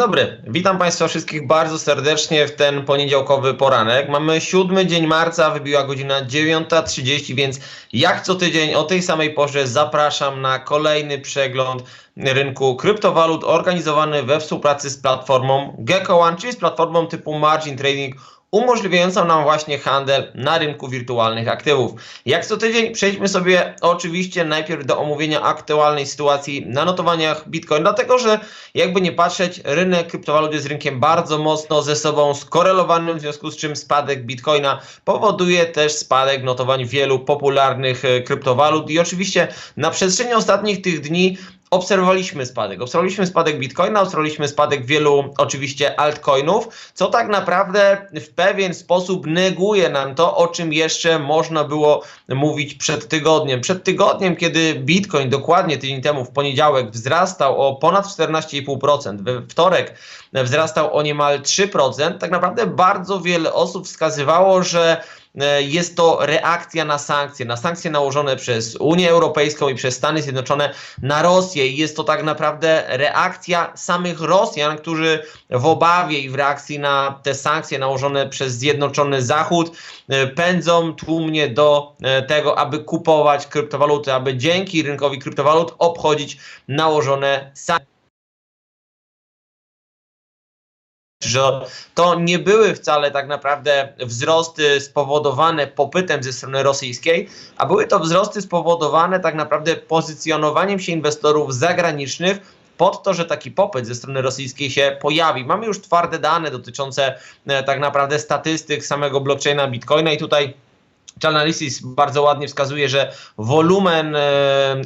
Dobry, witam Państwa wszystkich bardzo serdecznie w ten poniedziałkowy poranek. Mamy siódmy dzień marca, wybiła godzina 9.30, więc jak co tydzień o tej samej porze zapraszam na kolejny przegląd rynku kryptowalut organizowany we współpracy z platformą GeckoOne, czyli z platformą typu Margin Trading umożliwiającą nam właśnie handel na rynku wirtualnych aktywów. Jak co tydzień przejdźmy sobie oczywiście najpierw do omówienia aktualnej sytuacji na notowaniach Bitcoin, dlatego że jakby nie patrzeć, rynek kryptowalut jest rynkiem bardzo mocno ze sobą skorelowanym, w związku z czym spadek Bitcoina powoduje też spadek notowań wielu popularnych e, kryptowalut i oczywiście na przestrzeni ostatnich tych dni obserwowaliśmy spadek. Obserwowaliśmy spadek Bitcoina, obserwowaliśmy spadek wielu oczywiście altcoinów, co tak naprawdę w pewien sposób neguje nam to, o czym jeszcze można było mówić przed tygodniem. Przed tygodniem, kiedy Bitcoin dokładnie tydzień temu w poniedziałek wzrastał o ponad 14,5%, we wtorek wzrastał o niemal 3%, tak naprawdę bardzo wiele osób wskazywało, że jest to reakcja na sankcje, na sankcje nałożone przez Unię Europejską i przez Stany Zjednoczone na Rosję. Jest to tak naprawdę reakcja samych Rosjan, którzy w obawie i w reakcji na te sankcje nałożone przez Zjednoczony Zachód e, pędzą tłumnie do e, tego, aby kupować kryptowaluty, aby dzięki rynkowi kryptowalut obchodzić nałożone sankcje. Że to nie były wcale tak naprawdę wzrosty spowodowane popytem ze strony rosyjskiej, a były to wzrosty spowodowane tak naprawdę pozycjonowaniem się inwestorów zagranicznych pod to, że taki popyt ze strony rosyjskiej się pojawi. Mamy już twarde dane dotyczące e, tak naprawdę statystyk samego blockchaina Bitcoina i tutaj Chainalysis bardzo ładnie wskazuje, że wolumen e,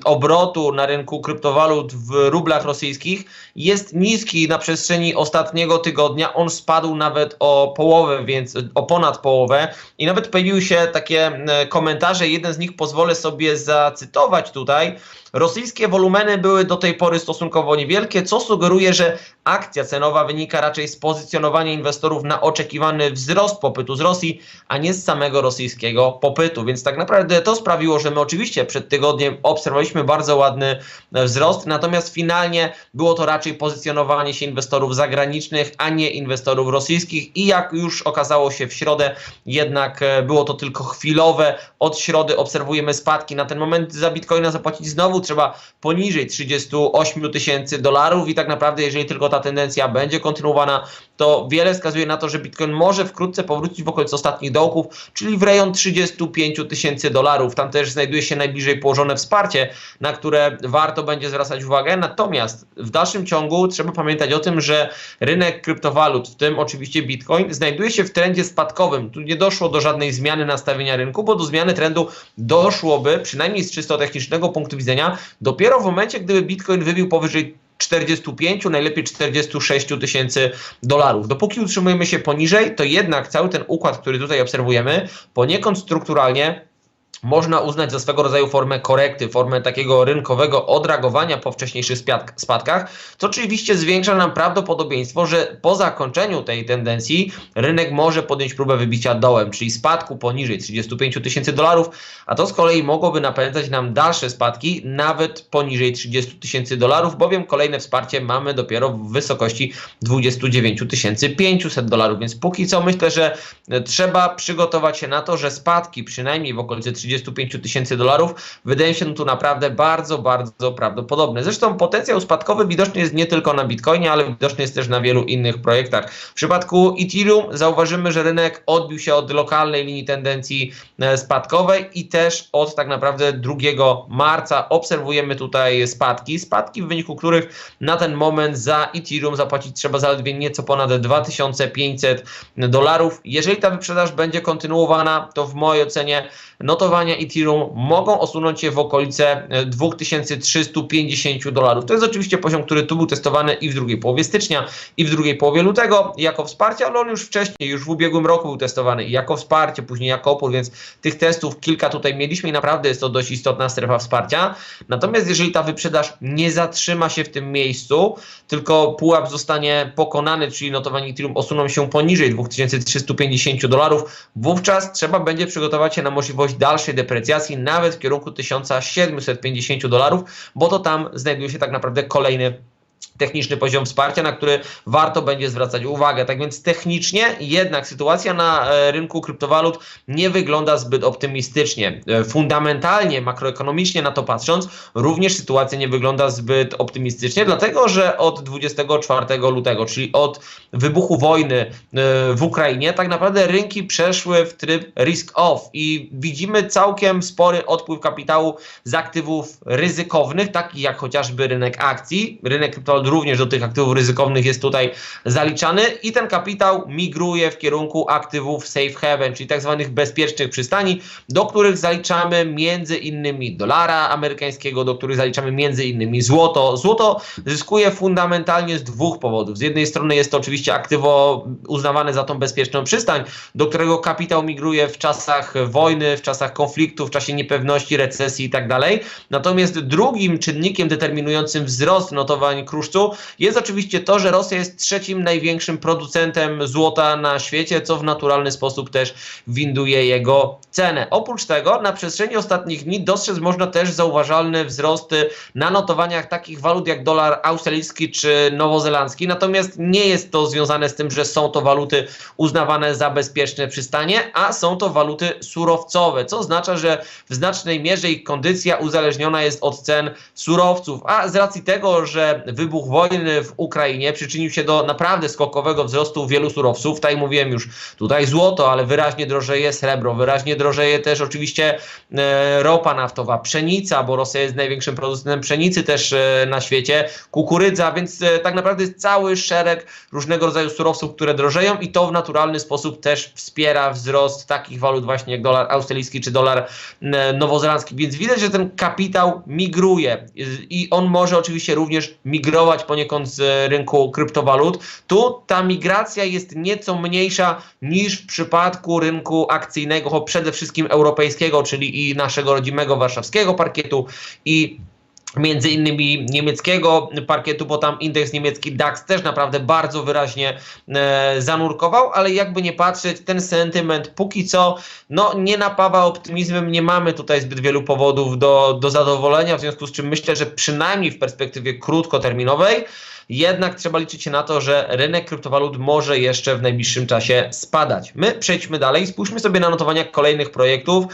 obrotu na rynku kryptowalut w rublach rosyjskich jest niski na przestrzeni ostatniego tygodnia. On spadł nawet o połowę, więc o ponad połowę. I nawet pojawiły się takie e, komentarze. Jeden z nich pozwolę sobie zacytować tutaj. Rosyjskie wolumeny były do tej pory stosunkowo niewielkie, co sugeruje, że akcja cenowa wynika raczej z pozycjonowania inwestorów na oczekiwany wzrost popytu z Rosji, a nie z samego rosyjskiego popytu. Więc tak naprawdę to sprawiło, że my oczywiście przed tygodniem obserwowaliśmy bardzo ładny wzrost, natomiast finalnie było to raczej pozycjonowanie się inwestorów zagranicznych, a nie inwestorów rosyjskich i jak już okazało się w środę, jednak e, było to tylko chwilowe. Od środy obserwujemy spadki. Na ten moment za Bitcoina zapłacić znowu trzeba poniżej 38 tysięcy dolarów i tak naprawdę jeżeli tylko ta tendencja będzie kontynuowana, to wiele wskazuje na to, że Bitcoin może wkrótce powrócić w okolicy ostatnich dołków, czyli w rejon 35 tysięcy dolarów. Tam też znajduje się najbliżej położone wsparcie, na które warto będzie zwracać uwagę. Natomiast w dalszym ciągu trzeba pamiętać o tym, że rynek kryptowalut, w tym oczywiście Bitcoin, znajduje się w trendzie spadkowym. Tu nie doszło do żadnej zmiany nastawienia rynku, bo do zmiany trendu doszłoby, przynajmniej z czysto technicznego punktu widzenia, dopiero w momencie, gdyby Bitcoin wybił powyżej 45, najlepiej 46 tysięcy dolarów. Dopóki utrzymujemy się poniżej, to jednak cały ten układ, który tutaj obserwujemy, poniekąd strukturalnie można uznać za swego rodzaju formę korekty, formę takiego rynkowego odreagowania po wcześniejszych spadkach, co oczywiście zwiększa nam prawdopodobieństwo, że po zakończeniu tej tendencji rynek może podjąć próbę wybicia dołem, czyli spadku poniżej 35 tysięcy dolarów, a to z kolei mogłoby napędzać nam dalsze spadki nawet poniżej 30 tysięcy dolarów, bowiem kolejne wsparcie mamy dopiero w wysokości 29 500 dolarów, więc póki co myślę, że trzeba przygotować się na to, że spadki przynajmniej w okolicy 30 35 tysięcy dolarów, wydaje się tu naprawdę bardzo, bardzo prawdopodobne. Zresztą potencjał spadkowy widoczny jest nie tylko na Bitcoinie, ale widoczny jest też na wielu innych projektach. W przypadku Ethereum zauważymy, że rynek odbił się od lokalnej linii tendencji e, spadkowej i też od tak naprawdę 2 marca obserwujemy tutaj spadki. Spadki, w wyniku których na ten moment za Ethereum zapłacić trzeba zaledwie nieco ponad 2500 dolarów. Jeżeli ta wyprzedaż będzie kontynuowana, to w mojej ocenie notowania Ethereum mogą osunąć się w okolice 2350 e, dolarów. To jest oczywiście poziom, który tu był testowany i w drugiej połowie stycznia, i w drugiej połowie lutego jako wsparcie, ale on już wcześniej, już w ubiegłym roku był testowany i jako wsparcie, później jako opór, więc tych testów kilka tutaj mieliśmy i naprawdę jest to dość istotna strefa wsparcia. Natomiast jeżeli ta wyprzedaż nie zatrzyma się w tym miejscu, tylko pułap zostanie pokonany, czyli notowanie Ethereum osuną się poniżej 2350 dolarów, wówczas trzeba będzie przygotować się na możliwość dalszej deprecjacji, nawet w kierunku 1750 dolarów, bo to tam znajduje się tak naprawdę kolejny techniczny poziom wsparcia, na który warto będzie zwracać uwagę. Tak więc technicznie jednak sytuacja na e, rynku kryptowalut nie wygląda zbyt optymistycznie. E, Fundamentalnie, makroekonomicznie na to patrząc, również sytuacja nie wygląda zbyt optymistycznie, dlatego że od 24 lutego, czyli od wybuchu wojny e, w Ukrainie, tak naprawdę rynki przeszły w tryb risk off i widzimy całkiem spory odpływ kapitału z aktywów ryzykownych, takich jak chociażby rynek akcji. Rynek kryptowalut również do tych aktywów ryzykownych jest tutaj zaliczany i ten kapitał migruje w kierunku aktywów safe haven, czyli tak zwanych bezpiecznych przystani, do których zaliczamy między innymi dolara amerykańskiego, do których zaliczamy między innymi złoto. Złoto zyskuje fundamentalnie z dwóch powodów. Z jednej strony jest to oczywiście aktywo uznawane za tą bezpieczną przystań, do którego kapitał migruje w czasach wojny, w czasach konfliktu, w czasie niepewności, recesji i tak. Natomiast drugim czynnikiem determinującym wzrost notowań kruszcu. Jest oczywiście to, że Rosja jest trzecim największym producentem złota na świecie, co w naturalny sposób też winduje jego cenę. Oprócz tego na przestrzeni ostatnich dni dostrzec można też zauważalny wzrost na notowaniach takich walut jak dolar australijski czy nowozelandzki, natomiast nie jest to związane z tym, że są to waluty uznawane za bezpieczne przystanie, a są to waluty surowcowe, co oznacza, że w znacznej mierze ich kondycja uzależniona jest od cen surowców, a z racji tego, że wybuch wojny w Ukrainie przyczynił się do naprawdę skokowego wzrostu wielu surowców. Tutaj mówiłem już tutaj złoto, ale wyraźnie drożeje srebro, wyraźnie drożeje też oczywiście e, ropa naftowa, pszenica, bo Rosja jest największym producentem pszenicy też e, na świecie, kukurydza, więc e, tak naprawdę jest cały szereg różnego rodzaju surowców, które drożeją i to w naturalny sposób też wspiera wzrost takich walut właśnie jak dolar australijski czy dolar nowozelandzki. Więc widać, że ten kapitał migruje i on może oczywiście również migrować poniekąd z rynku kryptowalut. Tu ta migracja jest nieco mniejsza niż w przypadku rynku akcyjnego, przede wszystkim europejskiego, czyli i naszego rodzimego warszawskiego parkietu i między innymi niemieckiego parkietu, bo tam indeks niemiecki DAX też naprawdę bardzo wyraźnie e, zanurkował, ale jakby nie patrzeć, ten sentyment póki co no, nie napawa optymizmem, nie mamy tutaj zbyt wielu powodów do, do zadowolenia, w związku z czym myślę, że przynajmniej w perspektywie krótkoterminowej jednak trzeba liczyć się na to, że rynek kryptowalut może jeszcze w najbliższym czasie spadać. My przejdźmy dalej, spójrzmy sobie na notowania kolejnych projektów,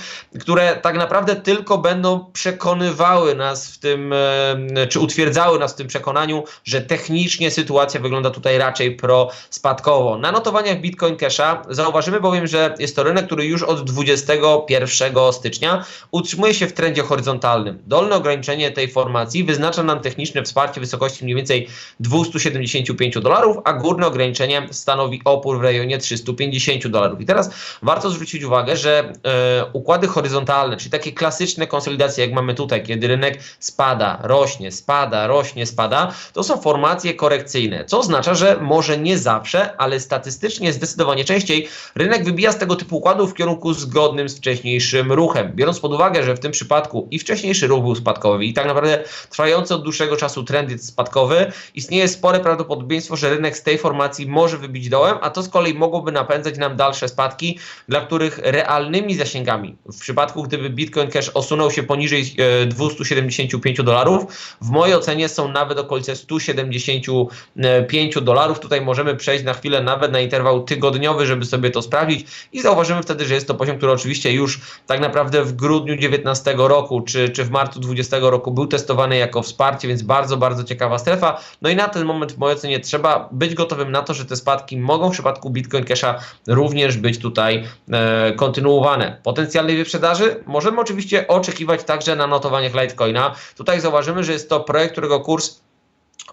które tak naprawdę tylko będą przekonywały nas w tym, e, czy utwierdzały nas w tym przekonaniu, że technicznie sytuacja wygląda tutaj raczej pro-spadkowo. Na notowaniach Bitcoin Casha zauważymy bowiem, że jest to rynek, który już od 21 stycznia utrzymuje się w trendzie horyzontalnym. Dolne ograniczenie tej formacji wyznacza nam techniczne wsparcie w wysokości mniej więcej 275 dolarów, a górne ograniczenie stanowi opór w rejonie 350 dolarów. I teraz warto zwrócić uwagę, że e, układy horyzontalne, czyli takie klasyczne konsolidacje, jak mamy tutaj, kiedy rynek spada, rośnie, spada, rośnie, spada, to są formacje korekcyjne, co oznacza, że może nie zawsze, ale statystycznie zdecydowanie częściej rynek wybija z tego typu układów w kierunku zgodnym z wcześniejszym ruchem. Biorąc pod uwagę, że w tym przypadku i wcześniejszy ruch był spadkowy i tak naprawdę trwający od dłuższego czasu trend jest spadkowy, istnieje spore prawdopodobieństwo, że rynek z tej formacji może wybić dołem, a to z kolei mogłoby napędzać nam dalsze spadki, dla których realnymi zasięgami, w przypadku gdyby Bitcoin Cash osunął się poniżej e, 275 dolarów, w mojej ocenie są nawet okolice 175 dolarów. Tutaj możemy przejść na chwilę nawet na interwał tygodniowy, żeby sobie to sprawdzić i zauważymy wtedy, że jest to poziom, który oczywiście już tak naprawdę w grudniu 19 roku czy, czy w marcu 20 roku był testowany jako wsparcie, więc bardzo, bardzo ciekawa strefa. No i na ten moment w mojej ocenie trzeba być gotowym na to, że te spadki mogą w przypadku Bitcoin Casha również być tutaj e, kontynuowane. Potencjalnej wyprzedaży możemy oczywiście oczekiwać także na notowaniach Litecoina. Tutaj zauważymy, że jest to projekt, którego kurs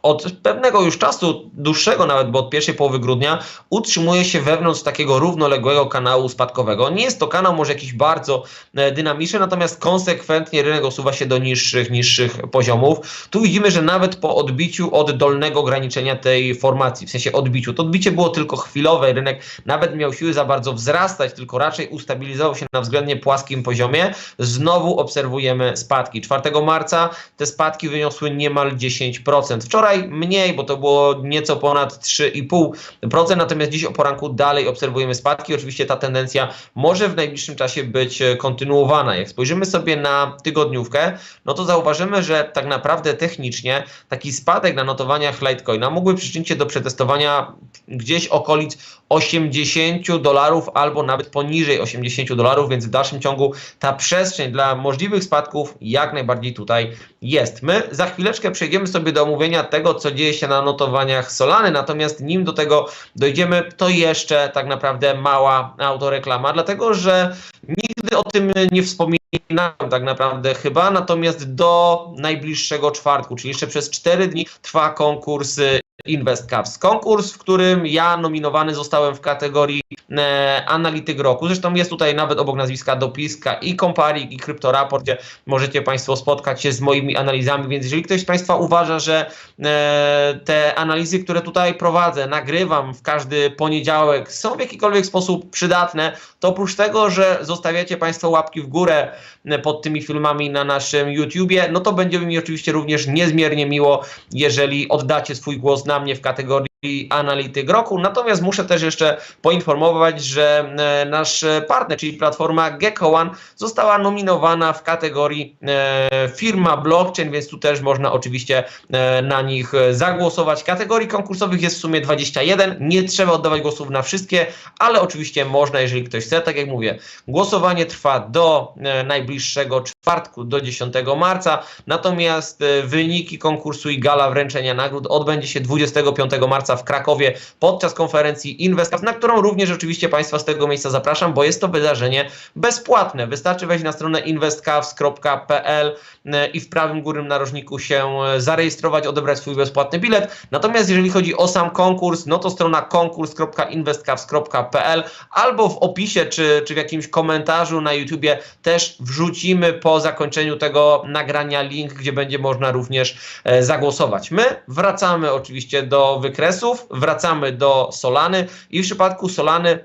od pewnego już czasu, dłuższego nawet, bo od pierwszej połowy grudnia, utrzymuje się wewnątrz takiego równoległego kanału spadkowego. Nie jest to kanał może jakiś bardzo e, dynamiczny, natomiast konsekwentnie rynek osuwa się do niższych, niższych poziomów. Tu widzimy, że nawet po odbiciu od dolnego ograniczenia tej formacji, w sensie odbiciu, to odbicie było tylko chwilowe, rynek nawet miał siły za bardzo wzrastać, tylko raczej ustabilizował się na względnie płaskim poziomie. Znowu obserwujemy spadki. 4 marca te spadki wyniosły niemal 10%. Wczoraj Wczoraj mniej, bo to było nieco ponad 3,5%, natomiast dziś o poranku dalej obserwujemy spadki. Oczywiście ta tendencja może w najbliższym czasie być e, kontynuowana. Jak spojrzymy sobie na tygodniówkę, no to zauważymy, że tak naprawdę technicznie taki spadek na notowaniach Litecoina mógłby przyczynić się do przetestowania gdzieś okolic 80 dolarów albo nawet poniżej 80 dolarów, więc w dalszym ciągu ta przestrzeń dla możliwych spadków jak najbardziej tutaj jest. My za chwileczkę przejdziemy sobie do omówienia tego, co dzieje się na notowaniach Solany, natomiast nim do tego dojdziemy, to jeszcze tak naprawdę mała autoreklama, dlatego że nigdy o tym nie wspominałem tak naprawdę chyba, natomiast do najbliższego czwartku, czyli jeszcze przez 4 dni trwa konkurs Invest Caps. Konkurs, w którym ja nominowany zostałem w kategorii e, analityk roku. Zresztą jest tutaj nawet obok nazwiska dopiska i Comparik i Cryptoraport, gdzie możecie Państwo spotkać się z moimi analizami, więc jeżeli ktoś z Państwa uważa, że e, te analizy, które tutaj prowadzę, nagrywam w każdy poniedziałek, są w jakikolwiek sposób przydatne, to oprócz tego, że zostawiacie Państwo łapki w górę e, pod tymi filmami na naszym YouTubie, no to będzie mi oczywiście również niezmiernie miło, jeżeli oddacie swój głos na mnie w kategorii analityk roku. Natomiast muszę też jeszcze poinformować, że e, nasz partner, czyli platforma Gecko One, została nominowana w kategorii e, firma blockchain, więc tu też można oczywiście e, na nich zagłosować. Kategorii konkursowych jest w sumie 21. Nie trzeba oddawać głosów na wszystkie, ale oczywiście można, jeżeli ktoś chce. Tak jak mówię, głosowanie trwa do najbliższego czwartku, do 10 marca. Natomiast wyniki konkursu i gala wręczenia nagród odbędzie się 25 marca w Krakowie podczas konferencji Investors, na którą również oczywiście Państwa z tego miejsca zapraszam, bo jest to wydarzenie bezpłatne. Wystarczy wejść na stronę investcavs.pl e, i w prawym górnym narożniku się e, zarejestrować, odebrać swój bezpłatny bilet. Natomiast jeżeli chodzi o sam konkurs, no to strona konkurs.investcavs.pl albo w opisie czy, czy w jakimś komentarzu na YouTubie też wrzucimy po zakończeniu tego nagrania link, gdzie będzie można również e, zagłosować. My wracamy oczywiście do wykresu wracamy do Solany i w przypadku Solany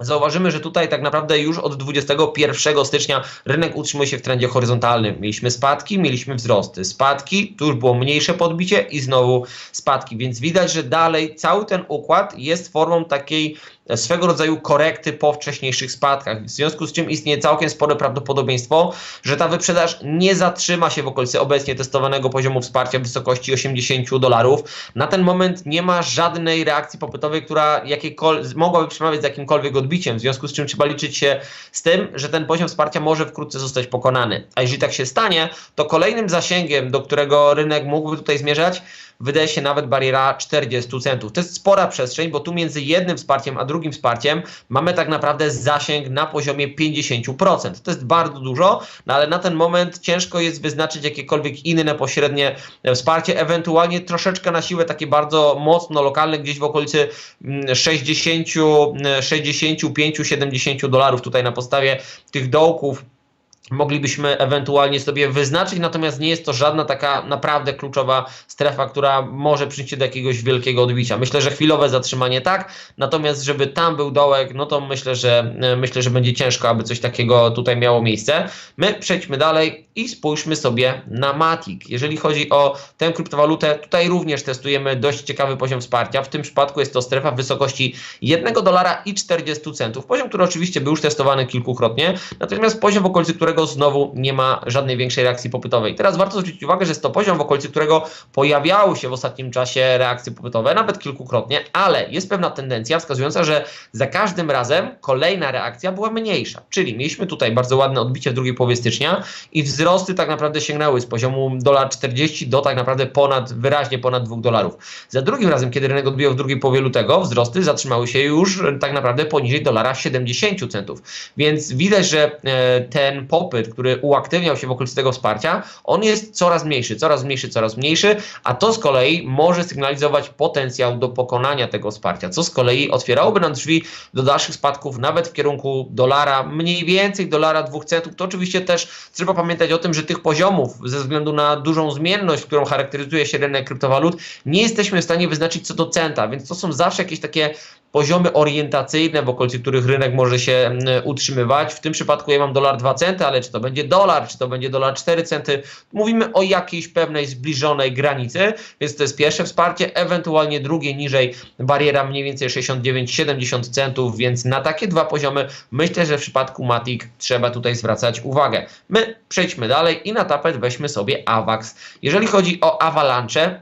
Zauważymy, że tutaj tak naprawdę już od 21 stycznia rynek utrzymuje się w trendzie horyzontalnym. Mieliśmy spadki, mieliśmy wzrosty. Spadki, tu już było mniejsze podbicie i znowu spadki, więc widać, że dalej cały ten układ jest formą takiej swego rodzaju korekty po wcześniejszych spadkach. W związku z czym istnieje całkiem spore prawdopodobieństwo, że ta wyprzedaż nie zatrzyma się w okolicy obecnie testowanego poziomu wsparcia w wysokości 80 dolarów. Na ten moment nie ma żadnej reakcji popytowej, która mogłaby przemawiać z jakimkolwiek odbiciem, w związku z czym trzeba liczyć się z tym, że ten poziom wsparcia może wkrótce zostać pokonany. A jeżeli tak się stanie, to kolejnym zasięgiem, do którego rynek mógłby tutaj zmierzać, wydaje się nawet bariera 40 centów. To jest spora przestrzeń, bo tu między jednym wsparciem a drugim wsparciem mamy tak naprawdę zasięg na poziomie 50%. To jest bardzo dużo, no ale na ten moment ciężko jest wyznaczyć jakiekolwiek inne pośrednie wsparcie, ewentualnie troszeczkę na siłę takie bardzo mocno lokalne, gdzieś w okolicy 60, 65, 70 dolarów tutaj na podstawie tych dołków moglibyśmy ewentualnie sobie wyznaczyć, natomiast nie jest to żadna taka naprawdę kluczowa strefa, która może przyjść do jakiegoś wielkiego odbicia. Myślę, że chwilowe zatrzymanie tak, natomiast żeby tam był dołek, no to myślę, że myślę, że będzie ciężko, aby coś takiego tutaj miało miejsce. My przejdźmy dalej i spójrzmy sobie na Matic. Jeżeli chodzi o tę kryptowalutę, tutaj również testujemy dość ciekawy poziom wsparcia. W tym przypadku jest to strefa w wysokości 1 dolara i 40 centów. Poziom, który oczywiście był już testowany kilkukrotnie, natomiast poziom w okolicy którego znowu nie ma żadnej większej reakcji popytowej. Teraz warto zwrócić uwagę, że jest to poziom, w okolicy którego pojawiały się w ostatnim czasie reakcje popytowe, nawet kilkukrotnie, ale jest pewna tendencja wskazująca, że za każdym razem kolejna reakcja była mniejsza. Czyli mieliśmy tutaj bardzo ładne odbicie w drugiej połowie stycznia i wzrosty tak naprawdę sięgnęły z poziomu dolar 40 do tak naprawdę ponad, wyraźnie ponad 2 dolarów. Za drugim razem, kiedy rynek odbijał w drugiej połowie lutego, wzrosty zatrzymały się już tak naprawdę poniżej dolara 70 centów. Więc widać, że e, ten popyt który uaktywniał się w okolicy tego wsparcia, on jest coraz mniejszy, coraz mniejszy, coraz mniejszy, a to z kolei może sygnalizować potencjał do pokonania tego wsparcia, co z kolei otwierałoby nam drzwi do dalszych spadków nawet w kierunku dolara, mniej więcej dolara dwóch centów. To oczywiście też trzeba pamiętać tym, że tych poziomów ze względu na dużą zmienność, którą charakteryzuje się rynek kryptowalut, nie jesteśmy w stanie wyznaczyć co do centa, więc to są zawsze jakieś takie poziomy orientacyjne, w okolicy których rynek może się mm, utrzymywać. W tym przypadku ja mam dolar 2 centy, ale czy to będzie dolar, czy to będzie dolar 4 centy, mówimy o jakiejś pewnej zbliżonej granicy, więc to jest pierwsze wsparcie, ewentualnie drugie niżej bariera mniej więcej 69-70 centów, więc na takie dwa poziomy myślę, że w przypadku Matic trzeba tutaj zwracać uwagę. My przejdźmy dalej i na tapet weźmy sobie AVAX. Jeżeli chodzi o Avalanche,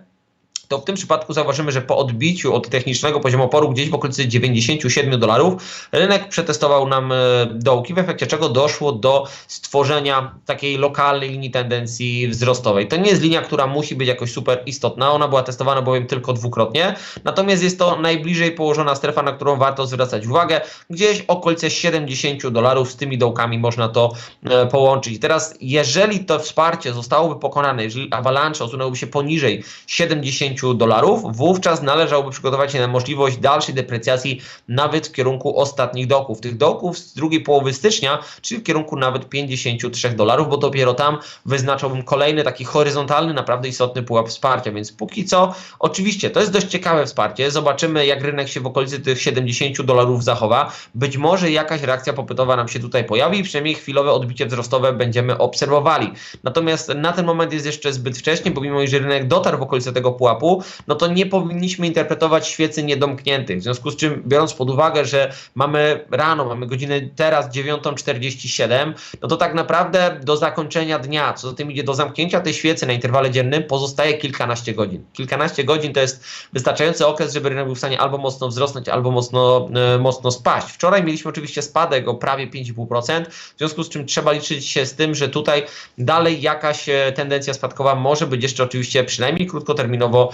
to w tym przypadku zauważymy, że po odbiciu od technicznego poziomu oporu gdzieś w okolicy 97 dolarów rynek przetestował nam e, dołki, w efekcie czego doszło do stworzenia takiej lokalnej linii tendencji wzrostowej. To nie jest linia, która musi być jakoś super istotna, ona była testowana bowiem tylko dwukrotnie, natomiast jest to najbliżej położona strefa, na którą warto zwracać uwagę, gdzieś okolice 70 dolarów, z tymi dołkami można to e, połączyć. Teraz jeżeli to wsparcie zostałoby pokonane, jeżeli avalanche osunęłoby się poniżej 70 dolarów, wówczas należałoby przygotować się na możliwość dalszej deprecjacji nawet w kierunku ostatnich dołków. Tych dołków z drugiej połowy stycznia, czyli w kierunku nawet 53 dolarów, bo dopiero tam wyznaczałbym kolejny taki horyzontalny, naprawdę istotny pułap wsparcia. Więc póki co, oczywiście to jest dość ciekawe wsparcie. Zobaczymy, jak rynek się w okolicy tych 70 dolarów zachowa. Być może jakaś reakcja popytowa nam się tutaj pojawi przynajmniej chwilowe odbicie wzrostowe będziemy obserwowali. Natomiast na ten moment jest jeszcze zbyt wcześnie, bo mimo że rynek dotarł w okolice tego pułapu, no to nie powinniśmy interpretować świecy niedomkniętych. W związku z czym, biorąc pod uwagę, że mamy rano, mamy godzinę teraz 9.47, no to tak naprawdę do zakończenia dnia, co za tym idzie do zamknięcia tej świecy na interwale dziennym, pozostaje kilkanaście godzin. Kilkanaście godzin to jest wystarczający okres, żeby rynek był w stanie albo mocno wzrosnąć, albo mocno, e, mocno spaść. Wczoraj mieliśmy oczywiście spadek o prawie 5,5%, w związku z czym trzeba liczyć się z tym, że tutaj dalej jakaś e, tendencja spadkowa może być jeszcze oczywiście przynajmniej krótkoterminowo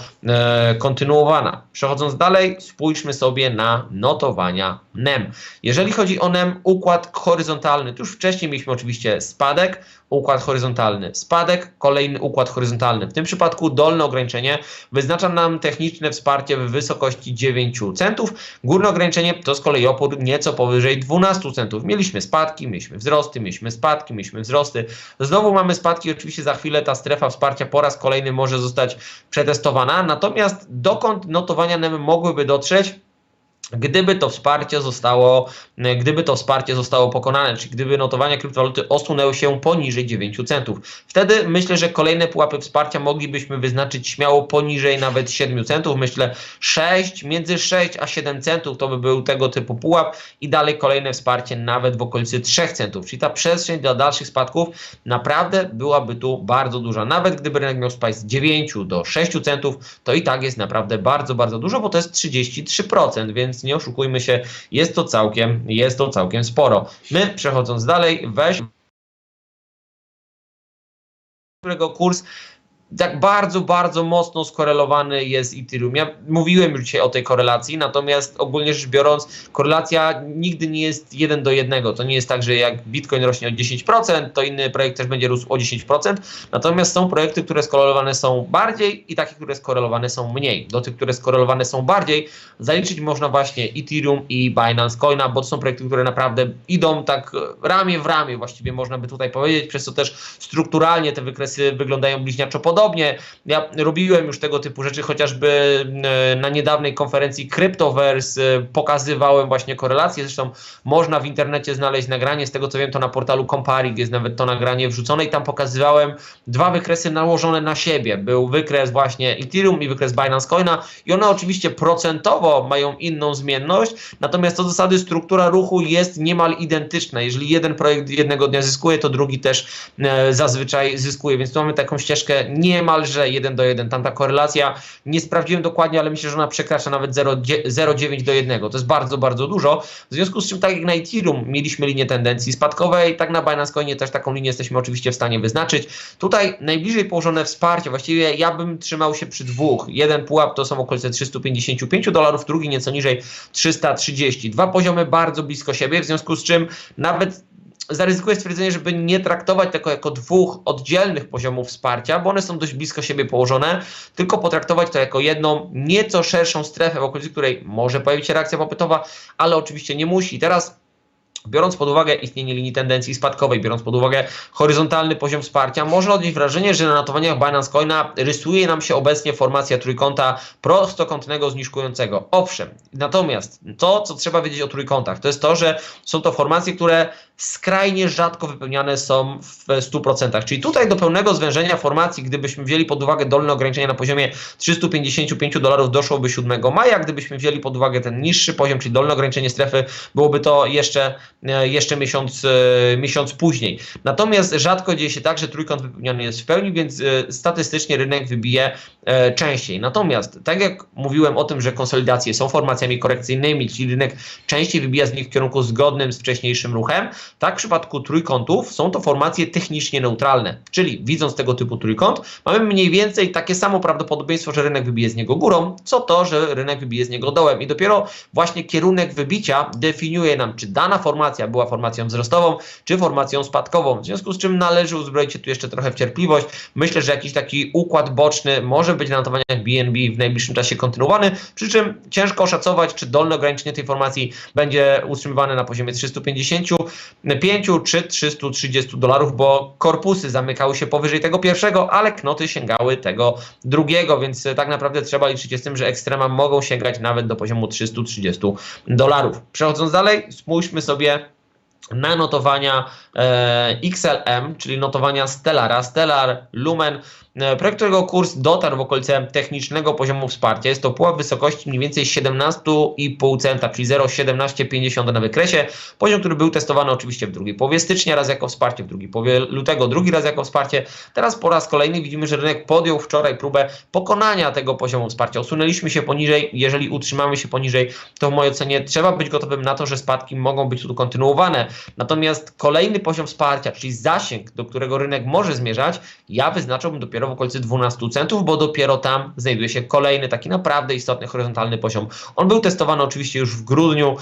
kontynuowana. Przechodząc dalej, spójrzmy sobie na notowania NEM. Jeżeli chodzi o NEM, układ horyzontalny, to już wcześniej mieliśmy oczywiście spadek, układ horyzontalny, spadek, kolejny układ horyzontalny. W tym przypadku dolne ograniczenie wyznacza nam techniczne wsparcie w wysokości 9 centów. Górne ograniczenie to z kolei opór nieco powyżej 12 centów. Mieliśmy spadki, mieliśmy wzrosty, mieliśmy spadki, mieliśmy wzrosty. Znowu mamy spadki, oczywiście za chwilę ta strefa wsparcia po raz kolejny może zostać przetestowana. Natomiast dokąd notowania NEM mogłyby dotrzeć? Gdyby to wsparcie zostało, gdyby to wsparcie zostało pokonane, czyli gdyby notowania kryptowaluty osunęły się poniżej 9 centów, wtedy myślę, że kolejne pułapy wsparcia moglibyśmy wyznaczyć śmiało poniżej nawet 7 centów. Myślę 6, między 6 a 7 centów to by był tego typu pułap i dalej kolejne wsparcie nawet w okolicy 3 centów, czyli ta przestrzeń dla dalszych spadków naprawdę byłaby tu bardzo duża. Nawet gdyby rynek miał spaść z 9 do 6 centów, to i tak jest naprawdę bardzo, bardzo dużo, bo to jest 33%, więc nie oszukujmy się, jest to całkiem, jest to całkiem sporo. My przechodząc dalej, weź którego kurs tak bardzo, bardzo mocno skorelowany jest Ethereum. Ja mówiłem już dzisiaj o tej korelacji, natomiast ogólnie rzecz biorąc, korelacja nigdy nie jest jeden do jednego. To nie jest tak, że jak Bitcoin rośnie o 10%, to inny projekt też będzie rósł o 10%. Natomiast są projekty, które skorelowane są bardziej i takie, które skorelowane są mniej. Do tych, które skorelowane są bardziej, zaliczyć można właśnie Ethereum i Binance Coina, bo to są projekty, które naprawdę idą tak ramię w ramię, właściwie można by tutaj powiedzieć, przez co też strukturalnie te wykresy wyglądają bliźniaczo podobnie podobnie. Ja robiłem już tego typu rzeczy, chociażby e, na niedawnej konferencji Cryptoverse e, pokazywałem właśnie korelacje. Zresztą można w internecie znaleźć nagranie, z tego co wiem, to na portalu Comparig jest nawet to nagranie wrzucone i tam pokazywałem dwa wykresy nałożone na siebie. Był wykres właśnie Ethereum i wykres Binance Coina i one oczywiście procentowo mają inną zmienność, natomiast co do zasady struktura ruchu jest niemal identyczna. Jeżeli jeden projekt jednego dnia zyskuje, to drugi też e, zazwyczaj zyskuje, więc tu mamy taką ścieżkę nie niemalże 1 do 1. Tam ta korelacja, nie sprawdziłem dokładnie, ale myślę, że ona przekracza nawet 0,9 do 1. To jest bardzo, bardzo dużo. W związku z czym, tak jak na Ethereum mieliśmy linię tendencji spadkowej, tak na Binance Coinie też taką linię jesteśmy oczywiście w stanie wyznaczyć. Tutaj najbliżej położone wsparcie, właściwie ja bym trzymał się przy dwóch. Jeden pułap to są okolice 355 dolarów, drugi nieco niżej 330. Dwa poziomy bardzo blisko siebie, w związku z czym nawet zaryzykuję stwierdzenie, żeby nie traktować tego jako dwóch oddzielnych poziomów wsparcia, bo one są dość blisko siebie położone, tylko potraktować to jako jedną nieco szerszą strefę, w okolicy której może pojawić się reakcja popytowa, ale oczywiście nie musi. Teraz Biorąc pod uwagę istnienie linii tendencji spadkowej, biorąc pod uwagę horyzontalny poziom wsparcia, można odnieść wrażenie, że na notowaniach Binance Coina rysuje nam się obecnie formacja trójkąta prostokątnego zniżkującego. Owszem, natomiast to, co trzeba wiedzieć o trójkątach, to jest to, że są to formacje, które skrajnie rzadko wypełniane są w 100%. Czyli tutaj do pełnego zwężenia formacji, gdybyśmy wzięli pod uwagę dolne ograniczenia na poziomie 355 dolarów, doszłoby 7 maja. Gdybyśmy wzięli pod uwagę ten niższy poziom, czyli dolne ograniczenie strefy, byłoby to jeszcze, jeszcze miesiąc, e, miesiąc później. Natomiast rzadko dzieje się tak, że trójkąt wypełniony jest w pełni, więc e, statystycznie rynek wybije częściej. Natomiast, tak jak mówiłem o tym, że konsolidacje są formacjami korekcyjnymi, czyli rynek częściej wybija z nich w kierunku zgodnym z wcześniejszym ruchem, tak w przypadku trójkątów są to formacje technicznie neutralne. Czyli widząc tego typu trójkąt, mamy mniej więcej takie samo prawdopodobieństwo, że rynek wybije z niego górą, co to, że rynek wybije z niego dołem. I dopiero właśnie kierunek wybicia definiuje nam, czy dana formacja była formacją wzrostową, czy formacją spadkową. W związku z czym należy uzbroić się tu jeszcze trochę w cierpliwość. Myślę, że jakiś taki układ boczny może być na notowaniach BNB w najbliższym czasie kontynuowany, przy czym ciężko oszacować, czy dolne ograniczenie tej formacji będzie utrzymywane na poziomie 350 5 czy 330 dolarów, bo korpusy zamykały się powyżej tego pierwszego, ale knoty sięgały tego drugiego, więc tak naprawdę trzeba liczyć się z tym, że ekstrema mogą sięgać nawet do poziomu 330 dolarów. Przechodząc dalej, spójrzmy sobie na notowania XLM, czyli notowania Stellara, Stellar, Lumen, e, projekt, którego kurs dotarł w okolice technicznego poziomu wsparcia. Jest to pułap wysokości mniej więcej 17,5 centa, czyli 0,1750 na wykresie. Poziom, który był testowany oczywiście w drugiej połowie stycznia, raz jako wsparcie, w drugiej połowie lutego, drugi raz jako wsparcie. Teraz po raz kolejny widzimy, że rynek podjął wczoraj próbę pokonania tego poziomu wsparcia. Osunęliśmy się poniżej, jeżeli utrzymamy się poniżej, to w mojej ocenie trzeba być gotowym na to, że spadki mogą być tu kontynuowane. Natomiast kolejny poziom wsparcia, czyli zasięg, do którego rynek może zmierzać, ja wyznaczałbym dopiero w okolicy 12 centów, bo dopiero tam znajduje się kolejny taki naprawdę istotny horyzontalny poziom. On był testowany oczywiście już w grudniu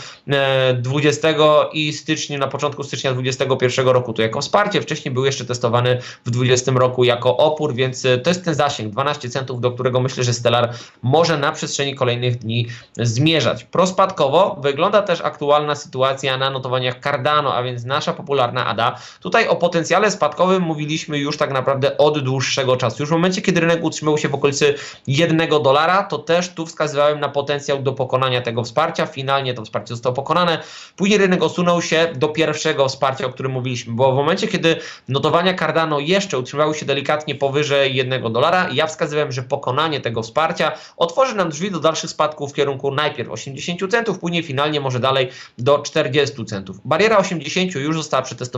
20 e, i styczniu, na początku stycznia 2021 roku to jako wsparcie, wcześniej był jeszcze testowany w 2020 roku jako opór, więc e, to jest ten zasięg 12 centów, do którego myślę, że Stellar może na przestrzeni kolejnych dni zmierzać. Prospadkowo wygląda też aktualna sytuacja na notowaniach Cardano a więc nasza popularna ADA. Tutaj o potencjale spadkowym mówiliśmy już tak naprawdę od dłuższego czasu. Już w momencie, kiedy rynek utrzymał się w okolicy 1 dolara, to też tu wskazywałem na potencjał do pokonania tego wsparcia. Finalnie to wsparcie zostało pokonane. Później rynek osunął się do pierwszego wsparcia, o którym mówiliśmy, bo w momencie, kiedy notowania Cardano jeszcze utrzymały się delikatnie powyżej 1 dolara, ja wskazywałem, że pokonanie tego wsparcia otworzy nam drzwi do dalszych spadków w kierunku najpierw 80 centów, później finalnie może dalej do 40 centów. Bariera 80 80 już została przetestowana.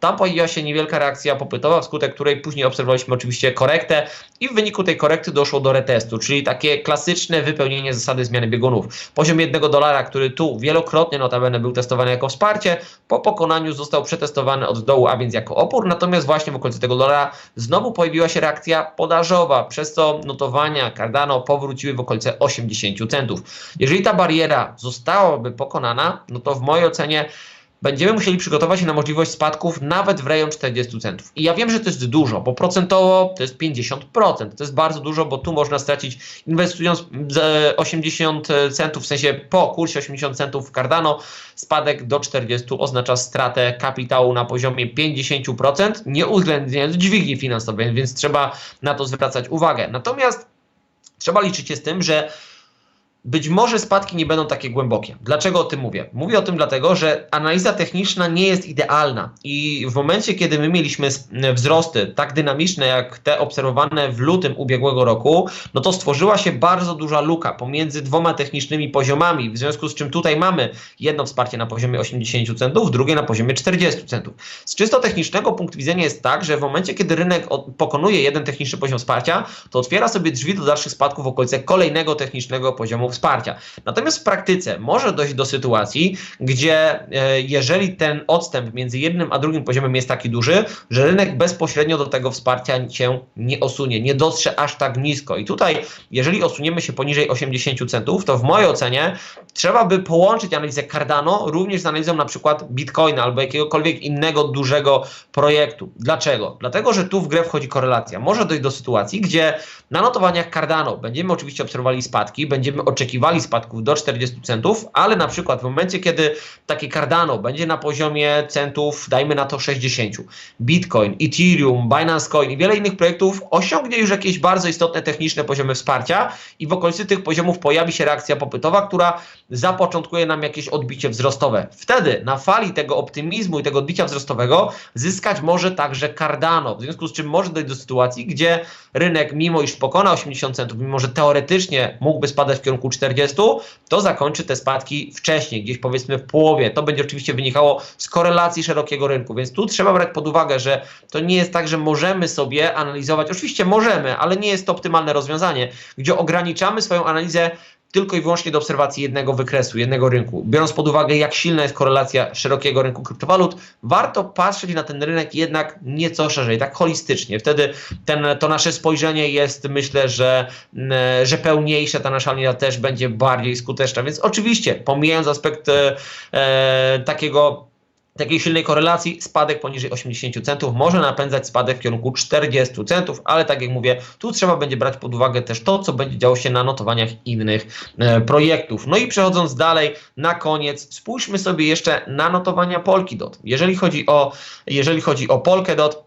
Tam pojawiła się niewielka reakcja popytowa, wskutek której później obserwowaliśmy oczywiście korektę i w wyniku tej korekty doszło do retestu, czyli takie klasyczne wypełnienie zasady zmiany biegunów. Poziom jednego dolara, który tu wielokrotnie notabene był testowany jako wsparcie, po pokonaniu został przetestowany od dołu, a więc jako opór, natomiast właśnie w okolicy tego dolara znowu pojawiła się reakcja podażowa, przez co notowania Cardano powróciły w okolice 80 centów. Jeżeli ta bariera zostałaby pokonana, no to w mojej ocenie będziemy musieli przygotować się na możliwość spadków nawet w rejon 40 centów. I ja wiem, że to jest dużo, bo procentowo to jest 50%. To jest bardzo dużo, bo tu można stracić inwestując 80 centów, w sensie po kursie 80 centów w Cardano, spadek do 40 oznacza stratę kapitału na poziomie 50%, nie uwzględniając dźwigni finansowej, więc trzeba na to zwracać uwagę. Natomiast trzeba liczyć się z tym, że być może spadki nie będą takie głębokie. Dlaczego o tym mówię? Mówię o tym dlatego, że analiza techniczna nie jest idealna i w momencie, kiedy my mieliśmy wzrosty tak dynamiczne jak te obserwowane w lutym ubiegłego roku, no to stworzyła się bardzo duża luka pomiędzy dwoma technicznymi poziomami, w związku z czym tutaj mamy jedno wsparcie na poziomie 80 centów, drugie na poziomie 40 centów. Z czysto technicznego punktu widzenia jest tak, że w momencie, kiedy rynek pokonuje jeden techniczny poziom wsparcia, to otwiera sobie drzwi do dalszych spadków w okolice kolejnego technicznego poziomu wsparcia. Natomiast w praktyce może dojść do sytuacji, gdzie e, jeżeli ten odstęp między jednym a drugim poziomem jest taki duży, że rynek bezpośrednio do tego wsparcia się nie osunie, nie dotrze aż tak nisko. I tutaj, jeżeli osuniemy się poniżej 80 centów, to w mojej ocenie trzeba by połączyć analizę Cardano również z analizą na przykład Bitcoina albo jakiegokolwiek innego dużego projektu. Dlaczego? Dlatego, że tu w grę wchodzi korelacja. Może dojść do sytuacji, gdzie na notowaniach Cardano będziemy oczywiście obserwowali spadki, będziemy oczekiwać oczekiwali spadków do 40 centów, ale na przykład w momencie, kiedy takie Cardano będzie na poziomie centów, dajmy na to 60, Bitcoin, Ethereum, Binance Coin i wiele innych projektów osiągnie już jakieś bardzo istotne techniczne poziomy wsparcia i w okolicy tych poziomów pojawi się reakcja popytowa, która zapoczątkuje nam jakieś odbicie wzrostowe. Wtedy na fali tego optymizmu i tego odbicia wzrostowego zyskać może także Cardano, w związku z czym może dojść do sytuacji, gdzie rynek, mimo iż pokona 80 centów, mimo że teoretycznie mógłby spadać w kierunku 40, to zakończy te spadki wcześniej, gdzieś powiedzmy w połowie. To będzie oczywiście wynikało z korelacji szerokiego rynku, więc tu trzeba brać pod uwagę, że to nie jest tak, że możemy sobie analizować, oczywiście możemy, ale nie jest to optymalne rozwiązanie, gdzie ograniczamy swoją analizę tylko i wyłącznie do obserwacji jednego wykresu, jednego rynku. Biorąc pod uwagę, jak silna jest korelacja szerokiego rynku kryptowalut, warto patrzeć na ten rynek jednak nieco szerzej, tak holistycznie. Wtedy ten, to nasze spojrzenie jest, myślę, że, mm, że pełniejsze, ta nasza linia też będzie bardziej skuteczna. Więc oczywiście, pomijając aspekt e, takiego takiej silnej korelacji spadek poniżej 80 centów może napędzać spadek w kierunku 40 centów, ale tak jak mówię, tu trzeba będzie brać pod uwagę też to, co będzie działo się na notowaniach innych e, projektów. No i przechodząc dalej, na koniec spójrzmy sobie jeszcze na notowania Polkadot. Jeżeli chodzi o, jeżeli chodzi o Polkadot,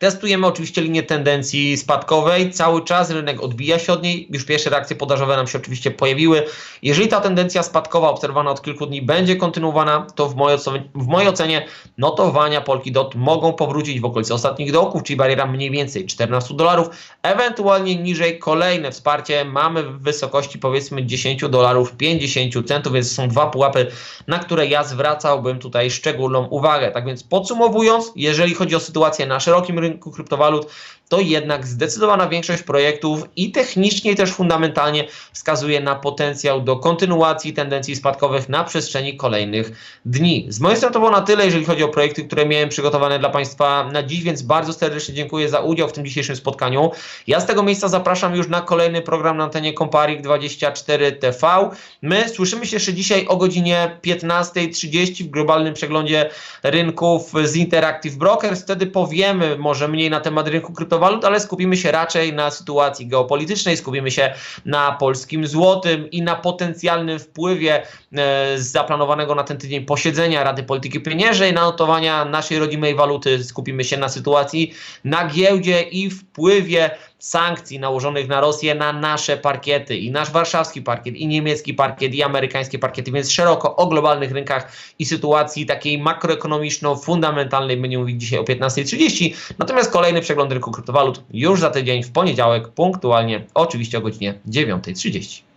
Testujemy oczywiście linię tendencji spadkowej. Cały czas rynek odbija się od niej. Już pierwsze reakcje podażowe nam się oczywiście pojawiły. Jeżeli ta tendencja spadkowa obserwowana od kilku dni będzie kontynuowana, to w mojej ocenie, w mojej ocenie notowania Polkadot mogą powrócić w okolicy ostatnich dołków, czyli bariera mniej więcej 14 dolarów. Ewentualnie niżej kolejne wsparcie mamy w wysokości powiedzmy 10 dolarów 50 centów, więc są dwa pułapy, na które ja zwracałbym tutaj szczególną uwagę. Tak więc podsumowując, jeżeli chodzi o sytuację na szerokim rynku, rynku kryptowalut, to jednak zdecydowana większość projektów i technicznie, i też fundamentalnie wskazuje na potencjał do kontynuacji tendencji spadkowych na przestrzeni kolejnych dni. Z mojej strony to było na tyle, jeżeli chodzi o projekty, które miałem przygotowane dla Państwa na dziś, więc bardzo serdecznie dziękuję za udział w tym dzisiejszym spotkaniu. Ja z tego miejsca zapraszam już na kolejny program na antenie Comparik 24 TV. My słyszymy się jeszcze dzisiaj o godzinie 15.30 w globalnym przeglądzie rynków z Interactive Brokers. Wtedy powiemy może mniej na temat rynku kryptowalut, ale skupimy się raczej na sytuacji geopolitycznej, skupimy się na polskim złotym i na potencjalnym wpływie e, zaplanowanego na ten tydzień posiedzenia Rady Polityki Pieniężnej, na notowania naszej rodzimej waluty, skupimy się na sytuacji na giełdzie i wpływie sankcji nałożonych na Rosję na nasze parkiety i nasz warszawski parkiet, i niemiecki parkiet, i amerykańskie parkiety, więc szeroko o globalnych rynkach i sytuacji takiej makroekonomiczno-fundamentalnej będziemy mówić dzisiaj o 15.30. Natomiast kolejny przegląd rynku kryptowalut już za tydzień w poniedziałek, punktualnie, oczywiście o godzinie 9.30.